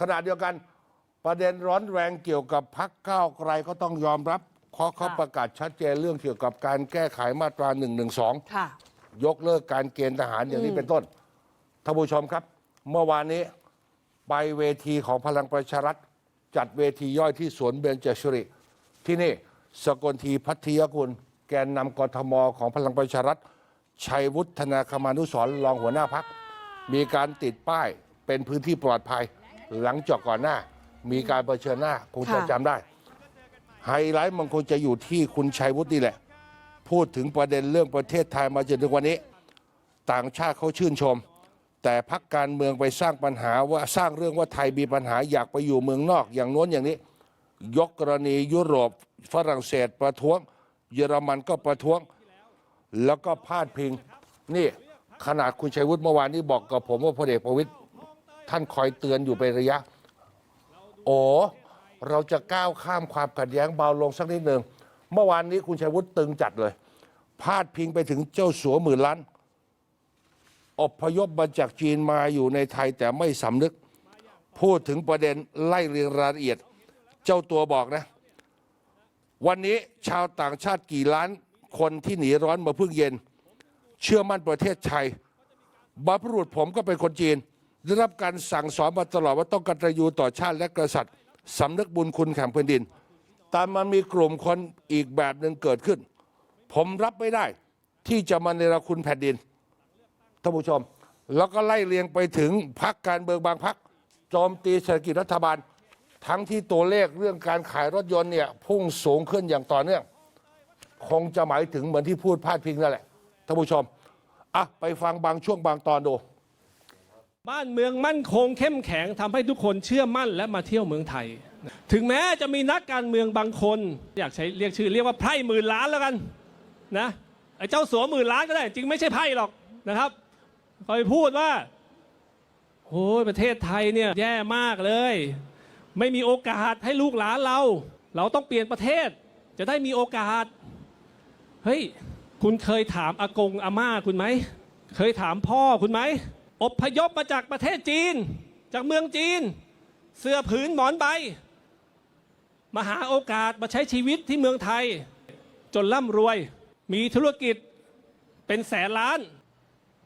ขณะเดียวกันประเด็นร้อนแรงเกี่ยวกับพักก้าวไกลก็ต้องยอมรับเพราะเขาค่ะประกาศชัดเจนเรื่องเกี่ยวกับการแก้ไขมาตรา1นึค่ะ ยกเลิกการเกณฑ์ทหารอย่างนี้เป็นต้นท่านผู้ชมครับ เมื่อวานนี้ไปเวทีของพลังประชารัฐ จัดเวทีย่อยที่สวนเบญจสิริ ที่นี่สกลทีพัทยกุลแกนนำกทมของพลังประชารัฐ ชัยวุฒนาคมานุสรณ์รองหัวหน้าพัก มีการติดป้ายเป็นพื้นที่ปลอดภัย หลังจากก่อนหน้า มีการเผชิญหน้าคงจะค่ะจำได้ ไฮไลท์มันคงจะอยู่ที่คุณชัยวุฒินี่แหละ พูดถึงประเด็นเรื่องประเทศไทยมาจนถึงวันนี้ ต่างชาติเขาชื่นชม แต่พักการเมืองไปสร้างปัญหาว่าสร้างเรื่องว่าไทยมีปัญหาอยากไปอยู่เมืองนอกอย่างโน้นอย่างนี้ ยกกรณียุโรปฝรั่งเศสประท้วง เยอรมันก็ประท้วง แล้วก็พาดพิง นี่ขนาดคุณชัยวุฒิเมื่อวานนี้บอกกับผมว่าพลเอกประวิตย ท่านคอยเตือนอยู่เป็นระยะ โอ้เราจะก้าวข้ามความขัดแย้งเบาลงสักนิดหนึ่งเมื่อวานนี้คุณชัยวุฒิตึงจัดเลย พาดพิงไปถึงเจ้าสัวหมื่นล้านอบพยพมาจากจีนมาอยู่ในไทยแต่ไม่สำนึก พูดถึงประเด็นไล่เรียงรายละเอียด เจ้าตัวบอกนะ วันนี้ชาวต่างชาติกี่ล้านคนที่หนีร้อนมาพึ่งเย็น เชื่อมั่นประเทศไทยบรรพบุรุษผมก็เป็นคนจีน ได้รับการสั่งสอนมาตลอดว่าต้องกตัญญูต่อชาติและกษัตริย์สำนึกบุญคุณแห่งแผ่นดินแต่มันมีกลุ่มคนอีกแบบหนึ่งเกิดขึ้น ผมรับไม่ได้ที่จะมาเนรคุณแผ่นดินท่านผู้ชม แล้วก็ไล่เรียงไปถึงพักการเมืองบางพักโจมตีเศรษฐกิจรัฐบาล ทั้งที่ตัวเลขเรื่องการขายรถยนต์เนี่ยพุ่งสูงขึ้นอย่างต่อเนื่องคงจะหมายถึงเหมือนที่พูดพาดพิงนั่นแหละท่านผู้ชมอะไปฟังบางช่วงบางตอนดู บ้านเมืองมั่นคงเข้มแข็งทำให้ทุกคนเชื่อมั่นและมาเที่ยวเมืองไทย ถึงแม้จะมีนักการเมืองบางคน อยากใช้เรียกชื่อเรียกว่าไพร่หมื่นล้านแล้วกันนะไอ้เจ้าสัวหมื่นล้านก็ได้ จริงไม่ใช่ไพ่หรอกนะครับคอยพูดว่าโอ้ยประเทศไทยเนี่ยแย่มากเลย ไม่มีโอกาสให้ลูกหลานเรา เราต้องเปลี่ยนประเทศ จะได้มีโอกาสเฮ้ยคุณเคยถามอากงอาม่าคุณไหมเคยถามพ่อคุณไหม อบพยพมาจากประเทศจีน จากเมืองจีน เสื้อผืนหมอนใบ มาหาโอกาสมาใช้ชีวิตที่เมืองไทย จนร่ำรวย มีธุรกิจเป็นแสนล้าน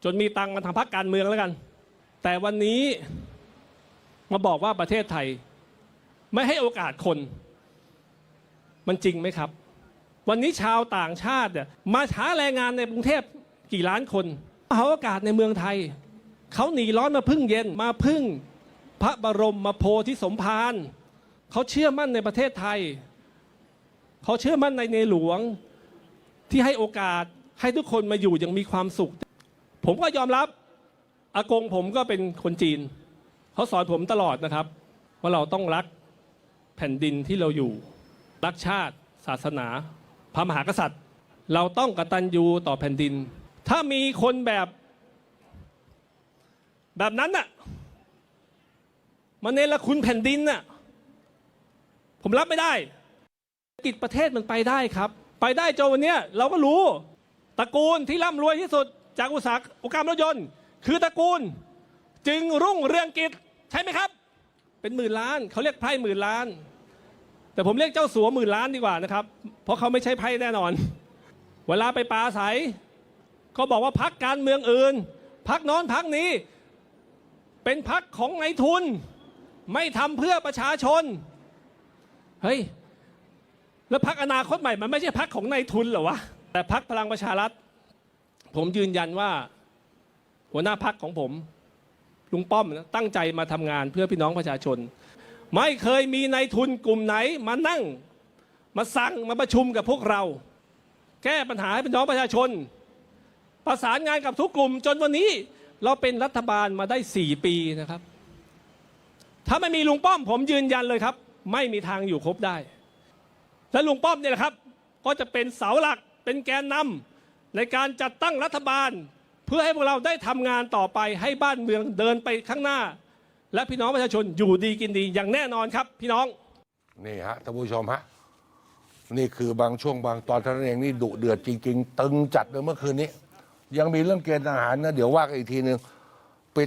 จนมีตังค์มาทำพักการเมืองแล้วกัน แต่วันนี้มาบอกว่าประเทศไทย ไม่ให้โอกาสคน มันจริงไหมครับ วันนี้ชาวต่างชาติมาหาแรงงานในกรุงเทพกี่ล้านคนหาโอกาสในเมืองไทย เขาหนีร้อนมาพึ่งเย็นมาพึ่งพระบรมมาโพธิสมภารเขาเชื่อมั่นในประเทศไทย เขาเชื่อมั่นในในหลวงที่ให้โอกาสให้ทุกคนมาอยู่อย่างมีความสุข ผมก็ยอมรับอากงผมก็เป็นคนจีน เขาสอนผมตลอดนะครับ ว่าเราต้องรักแผ่นดินที่เราอยู่ รักชาติ ศาสนา พระมหากษัตริย์ เราต้องกตัญญูต่อแผ่นดิน ถ้ามีคนแบบ แบบนั้นน่ะมาเนรคุณแผ่นดินน่ะผมรับไม่ได้กิจประเทศมันไปได้ครับ ไปได้จนวันเนี้ยเราก็รู้ตระกูลที่ร่ำรวยที่สุดจากอุตสาหกรรมรถยนต์ คือตระกูล จึงรุ่งเรืองกิจใช่ไหมครับ เป็นหมื่นล้านเขาเรียกไพ่หมื่นล้าน แต่ผมเรียกเจ้าสัวหมื่นล้านดีกว่านะครับ เพราะเขาไม่ใช่ไพ่แน่นอน เวลาไปปราศัยก็บอกว่าพักการเมืองอื่นพักน้นพักนี้ เป็นพักของนายทุน ไม่ทำเพื่อประชาชน เฮ้ย แล้วพักอนาคตใหม่มันไม่ใช่พักของนายทุนเหรอวะ แต่พักพลังประชารัฐ ผมยืนยันว่า หัวหน้าพักของผมลุงป้อมตั้งใจมาทำงานเพื่อพี่น้องประชาชน ไม่เคยมีนายทุนกลุ่มไหนมานั่ง มาสั่งมาประชุมกับพวกเรา แก้ปัญหาให้พี่น้องประชาชน ประสานงานกับทุกกลุ่มจนวันนี้ เราเป็นรัฐบาลมาได้4ปีนะครับ ถ้าไม่มีลุงป้อมผมยืนยันเลยครับ ไม่มีทางอยู่ครบได้ และลุงป้อมเนี่ยแหละครับ ก็จะเป็นเสาหลักเป็นแกนนำในการจัดตั้งรัฐบาล เพื่อให้พวกเราได้ทำงานต่อไปให้บ้านเมืองเดินไปข้างหน้า และพี่น้องประชาชนอยู่ดีกินดีอย่างแน่นอนครับ พี่น้องนี่ฮะท่านผู้ชมฮะนี่คือบางช่วงบางตอนท่านเองนี่ดุเดือดจริง ๆ ตึงจัดเลยเมื่อคืนนี้ ยังมีเรื่องเกณฑ์ทหารนะเดี๋ยวว่ากันอีกทีหนึ่ง